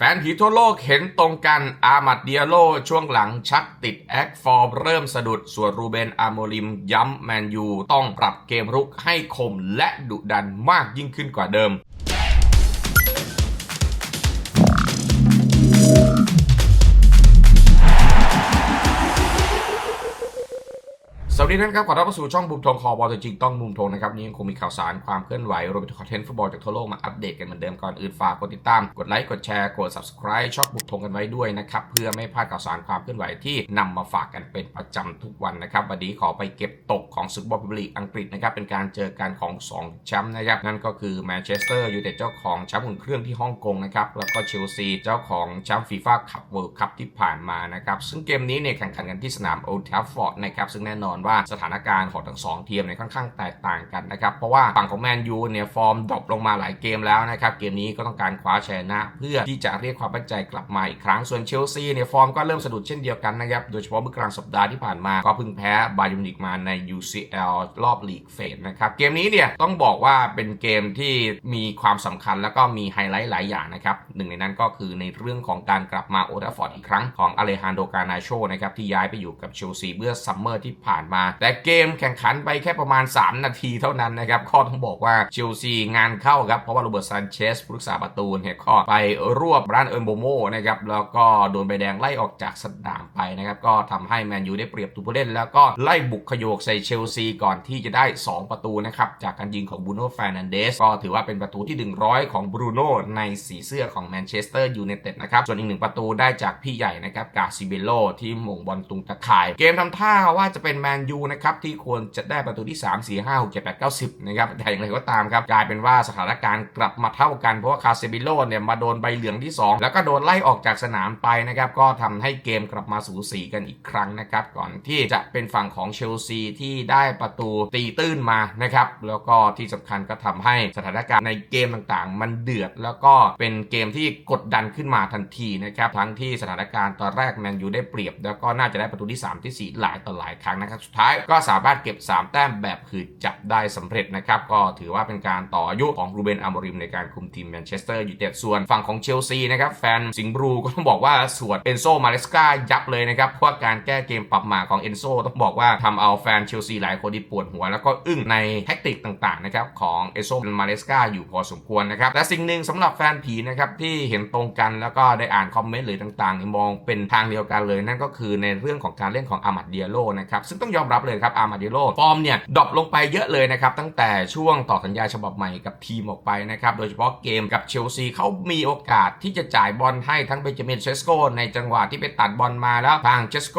แฟนผีทั่วโลกเห็นตรงกันอามัดเดียโลช่วงหลังชักติดแอคฟอร์มเริ่มสะดุด ส่วนรูเบนอาโมริมย้ำแมนยูต้องปรับเกมรุกให้คมและดุดันมากยิ่งขึ้นกว่าเดิม วัสดีนะครับขอต้อนรับสู่ช่องบุมทงคอบอลตัวจริงต้องมุมทงนะครับนี่ยังคงมีข่าวสารความเคลื่อนไหวรวมไปถึงคอนเทนต์ฟุตบอลจากทั่วโลกมาอัปเดตกันเหมือนเดิมก่อนอื่นฝากกดติดตามกดไลค์กดแชร์กด subscribe ช่องบุมทงกันไว้ด้วยนะครับเพื่อไม่พลาดข่าวสารความเคลื่อนไหวที่นำมาฝากกันเป็นประจำทุกวันนะครับวันนี้ขอไปเก็บตกของศึกบอลพรีเมียร์ลีกอังกฤษนะครับเป็นการเจอกันของ 2 แชมป์นะครับนั่นก็คือแมนเชสเตอร์ยูไนเต็ดเจ้าของแชมป์อุ่นเครื่องที่ฮ่องกงนะครับแล้วก็เชลซีเจ้าของแชมป์ฟีฟ่าคัพเวิลด์คัพที่ผ่านมานะครับซึ่งเกมนี้เนี่ยแข่งขันกันที่สนามโอลด์แทฟฟอร์ดนะครับซึ่งแน่นอนว่าสถานการณ์ของทั้งสองทีมเนี่ยค่อนข้างแตกต่างกันนะครับ เพราะว่าฝั่งของแมนยูเนี่ยฟอร์มดรอปลงมาหลายเกมแล้วนะครับ เกมนี้ก็ต้องการคว้าชนะเพื่อที่จะเรียกความมั่นใจกลับมาอีกครั้ง ส่วนเชลซีเนี่ยฟอร์มก็เริ่มสะดุดเช่นเดียวกันนะครับ โดยเฉพาะเมื่อกลางสัปดาห์ที่ผ่านมา ก็เพิ่งแพ้บาเยิร์นมิวนิกมาใน UCL รอบลีกเฟสนะครับ เกมนี้เนี่ยต้องบอกว่าเป็นเกมที่มีความสำคัญแล้วก็มีไฮไลท์หลายอย่างนะครับ หนึ่งในนั้นก็คือในเรื่องของการกลับมาโอลด์แทราฟอร์ดอีกครั้งของอเลฮานโดกานาโชนะครับที่ย้ายไปอยู่กับเชลซีเมื่อซัมเมอร์ที่ผ่านมาแต่เกมแข่งขันไปแค่ประมาณ 3 นาทีเท่านั้นนะครับก็ต้องบอกว่าเชลซีงานเข้าครับ เพราะว่าโรเบิร์ตซานเชสผู้รักษาประตูเนี่ยก็ไปรวบร้านเอิร์นโบโมนะครับแล้วก็โดนใบแดงไล่ออกจากสนามไปนะครับก็ทำให้แมนยูได้เปรียบตัวผู้เล่น แล้วก็ไล่บุกขยโยกใส่เชลซีก่อนที่จะได้ 2 ประตูนะครับจากการยิงของบูโน่ฟร์นันเดสก็ถือว่าเป็นประตูที่ 100 ของบรูโน่ในสีเสื้อของแมนเชสเตอร์ยูไนเต็ดนะครับส่วนอีกหนึ่งประตูได้จากพี่ใหญ่นะครับกาซิเบโลที่หม่งบอลตุงตะข่าย เกมทำท่าว่าจะเป็นแมนยูนะครับที่ควรจะได้ประตูที่ 3 4 5 6 7 8 9 10นะครับแต่อย่างไรก็ตามครับกลายเป็นว่าสถานการณ์กลับมาเท่ากันเพราะว่าคาซิเบโลเนี่ยมาโดนใบเหลืองที่ 2 แล้วก็โดนไล่ออกจากสนามไปนะครับก็ทำให้เกมกลับมาสูสีกันอีกครั้งนะครับก่อนที่จะเป็นฝั่งของเชลซีที่ได้ประตูตีตื้นมานะครับแล้วก็ที่สำคัญก็ทำให้สถานการณ์ในเกมต่างๆ มันเดือดแล้วก็เป็นเกมที่กดดันขึ้นมาทันทีนะครับทั้งที่สถานการณ์ตอนแรกแมนยูได้เปรียบ แล้วก็น่าจะได้ประตูที่ 3 ที่ 4 หลายต่อหลายครั้งนะครับสุดท้ายก็สามารถเก็บ 3 แต้มแบบคือจับได้สำเร็จนะครับ ก็ถือว่าเป็นการต่ออายุของรูเบนอามอริมในการคุมทีมแมนเชสเตอร์ยูไนเต็ดส่วนฝั่งของเชลซีนะครับ แฟนสิงห์บรูก็ต้องบอกว่าสวดเอนโซมาเลสกายับเลยนะครับเพราะการแก้เกมปรับหมาของเอนโซต้องบอกว่าทำเอาแฟนเชลซีหลายคนที่ปวดหัว แล้วก็อึ้งในแท็กติกต่างๆนะครับของเอนโซมาเลสกาอยู่พอสมควรนะครับแต่สิ่งหนึ่งสำหรับแฟนผีนะครับที่เห็นตรงกันแล้วก็ได้อ่านคอมเมนต์หรือต่างๆมองเป็นทางเดียวกันเลยนั่นก็คือในเรื่องของการเล่นของอามัดเดียโลนะครับซึ่งต้องยอมรับเลยครับอามัดเดียโลฟอร์มเนี่ยดรอปลงไปเยอะเลยนะครับตั้งแต่ช่วงต่อสัญญาฉบับใหม่กับทีมออกไปนะครับโดยเฉพาะเกมกับเชลซีเขามีโอกาสที่จะจ่ายบอลให้ทั้งเบนจามินเชสโกในจังหวะที่ไปตัดบอลมาแล้วทางเชสโก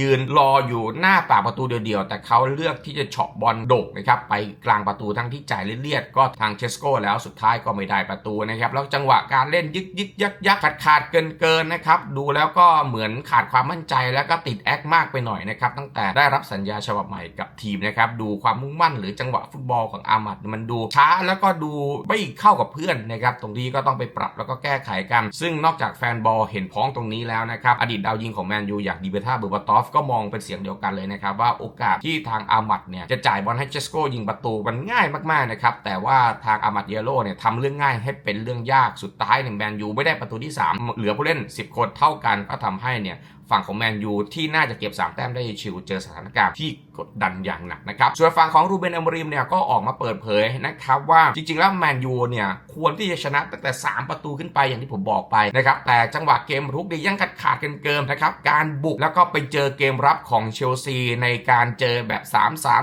ยืนรออยู่หน้าปากประตูเดียวๆ แต่เขาเลือกที่จะเฉาะบอลโด่งนะครับไปกลางประตูทั้งที่จ่ายเลียดๆก็ทางเชสโกแล้วสุดท้ายก็ไม่ได้ประตูนะครับแล้วจังหวะการเล่นยึกยึกยักยักขาดขาดเกินเกินๆนะครับดูแล้วก็เหมือนขาดความมั่นใจแล้วก็ติดแอคมากไปหน่อยนะครับตั้งแต่ได้รับสัญญาฉบับใหม่กับทีมนะครับดูความมุ่งมั่นหรือจังหวะฟุตบอลของอามัดมันดูช้าแล้วก็ดูไม่เข้ากับเพื่อนนะครับตรงนี้ก็ต้องไปปรับแล้วก็แก้ไขกัน ซึ่งนอกจากแฟนบอลเห็นพ้องตรงนี้แล้วนะครับอดีตดาวยิงของแมนยูอย่างดีเบท่าเบอร์บาตอฟก็มองเป็นเสียงเดียวกันเลยนะครับว่าโอกาสที่ทางอามัดเนี่ยจะจ่ายบอลให้เจสโกยิงประตูมันง่ายมากๆนะครับแต่ว่าทางอามัดเยโร่เนี่ยทำเรื่องง่ายให้เป็นเรื่องยากสุดท้ายเนี่ยแมนยูไม่ได้ประตูที่ 3 เหลือผู้เล่น 10 คนเท่ากันก็ทำให้เนี่ย ฝั่งของแมนยูที่น่าจะเก็บ3แต้มได้ชิวเจอสถานการณ์ที่ กดดันอย่างหนักนะครับส่วนฝั่งของรูเบนอมริมเนี่ยก็ออกมาเปิดเผยนะครับว่าจริง ๆ แล้วแมนยูเนี่ยควรที่จะชนะตั้งแต่ 3 ประตูขึ้นไปอย่างที่ผมบอกไปนะครับแต่จังหวะเกมรุกเนี่ยยังขาดขาดกันเกินๆนะครับการบุกแล้วก็ไปเจอเกมรับของเชลซีในการเจอแบบ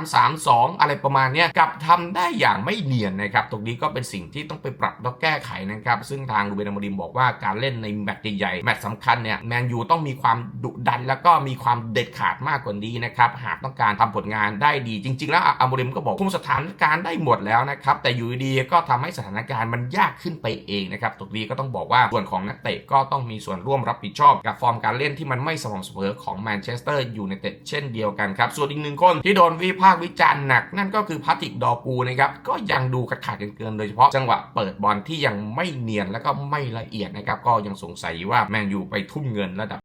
3-3-3-2 อะไรประมาณนี้กลับทำได้อย่างไม่เนียนนะครับตรงนี้ก็เป็นสิ่งที่ต้องไปปรับแล้วแก้ไขนะครับซึ่งทางรูเบนอมริมบอกว่าการเล่นในแมตช์ใหญ่ๆแมตช์สำคัญเนี่ยแมนยูต้องมีความดุดันแล้วก็มีความเด็ดขาดมากกว่านี้นะครับหากต้องการทำผลงานได้ดีจริง ๆ แล้วอาโมริมก็บอกคุมสถานการณ์ได้หมดแล้วนะครับ แต่อยู่ดีก็ทำให้สถานการณ์มันยากขึ้นไปเองนะครับตรงนี้ก็ต้องบอกว่าส่วนของนักเตะก็ต้องมีส่วนร่วมรับผิดชอบ กับฟอร์มการเล่นที่มันไม่สม่ำเสมอของแมนเชสเตอร์อยูไนเต็ดเช่นเดียวกันครับ ส่วนอีกหนึ่งคนที่โดนวิพากษ์วิจารณ์หนัก นั่นก็คือพาติกดอกูนะครับก็ยังดูขาดขาดเกินๆโดยเฉพาะจังหวะเปิดบอลที่ยังไม่เนียนแล้วก็ไม่ละเอียดนะครับก็ยังสงสัยว่าแมนยูไปทุ่มเงินระดับ